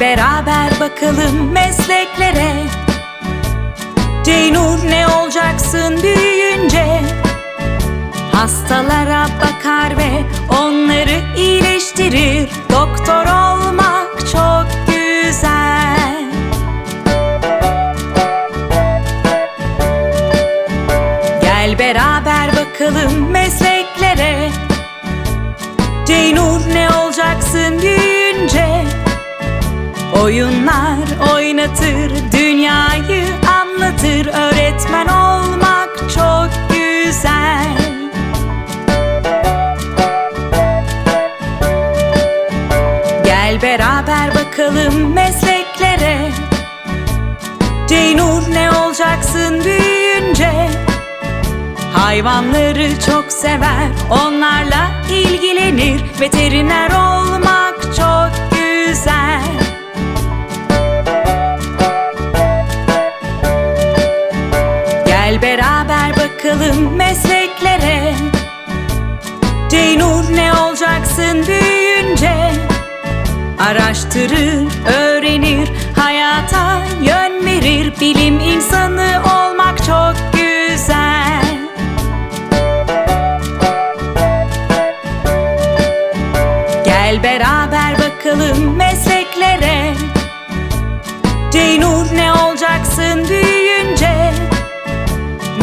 Beraber bakalım mesleklere. Ceynur ne olacaksın büyüyünce? Hastalara bakar ve onları iyileştirir. Doktor olmak çok güzel. Gel beraber bakalım mesleklere. Ceynur ne olacaksın büyüyünce Oyunlar oynatır, dünyayı anlatır. Öğretmen olmak çok güzel. Gel beraber bakalım mesleklere. Ceynur ne olacaksın büyüyünce? Hayvanları çok sever, onlarla ilgilenir. Veteriner Beraber bakalım mesleklere. Ceynur ne olacaksın büyüyünce? Araştırır, öğrenir, hayata yön verir. Bilim insanı olmak çok güzel. Gel beraber bakalım